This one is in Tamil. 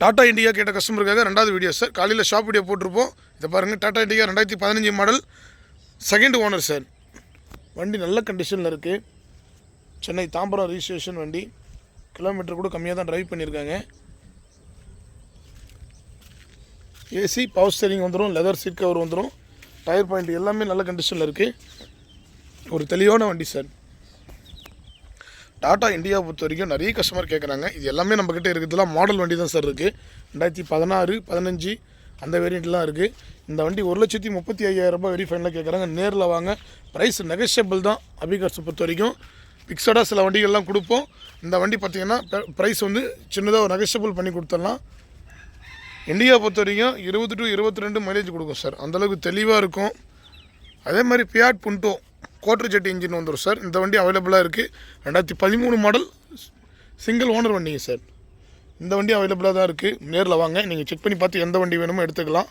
டாடா இண்டியா கேட்ட கஸ்டமருக்காக ரெண்டாவது வீடியோ சார் காலையில் ஷாப் வீடியோ போட்டிருப்போம். இதை பாருங்கள் டாடா இண்டியா ரெண்டாயிரத்தி பதினஞ்சு மாடல் செகண்ட் ஓனர் சார் வண்டி நல்ல கண்டிஷனில் இருக்குது சென்னை தாம்பரம் ரிஜிஸ்ட்ரேஷன் வண்டி. கிலோமீட்டர் கூட கம்மியாக தான் ட்ரைவ் பண்ணியிருக்காங்க. ஏசி பவர் ஸ்டேரிங் வந்துடும் லெதர் சீட் கவர் வந்துடும் டயர் பாயிண்ட் எல்லாமே நல்ல கண்டிஷனில் இருக்குது ஒரு தெளிவான வண்டி சார் டாடா இந்தியா பொறுத்த வரைக்கும் நிறைய கஸ்டமர் கேட்குறாங்க இது எல்லாமே நம்மக்கிட்ட இருக்கிறதுலாம் மாடல் வண்டி தான் சார் இருக்குது ரெண்டாயிரத்தி பதினாறு பதினஞ்சு அந்த வேரியண்ட்லாம் இருக்குது இந்த வண்டி ஒரு லட்சத்தி முப்பத்தி ஐயாயிரரூபா வெரி ஃபைனலாக கேட்குறாங்க நேரில் வாங்க. ப்ரைஸ் நெகஷியபிள் தான் அபிகார்ஸை பொறுத்த வரைக்கும். ஃபிக்ஸடாக சில வண்டிகள்லாம் கொடுப்போம். இந்த வண்டி பார்த்திங்கன்னா ப்ரைஸ் வந்து சின்னதாக ஒரு நெகஷியபிள் பண்ணி கொடுத்துடலாம். இந்தியா பொறுத்த வரைக்கும் இருபது டு இருபத்தி ரெண்டு மைலேஜ் கொடுக்கும் சார் அந்தளவுக்கு தெளிவாக இருக்கும். அதே மாதிரி Fiat Punto Quadrajet engine வந்துடும் சார். இந்த வண்டி அவைலபிளாக இருக்குது ரெண்டாயிரத்தி பதிமூணு மாடல் சிங்கிள் ஓனர் வண்டிங்க சார். இந்த வண்டி அவைலபிளாக தான் இருக்குது நேரில் வாங்க. நீங்கள் செக் பண்ணி பார்த்து எந்த வண்டி வேணுமோ எடுத்துக்கலாம்.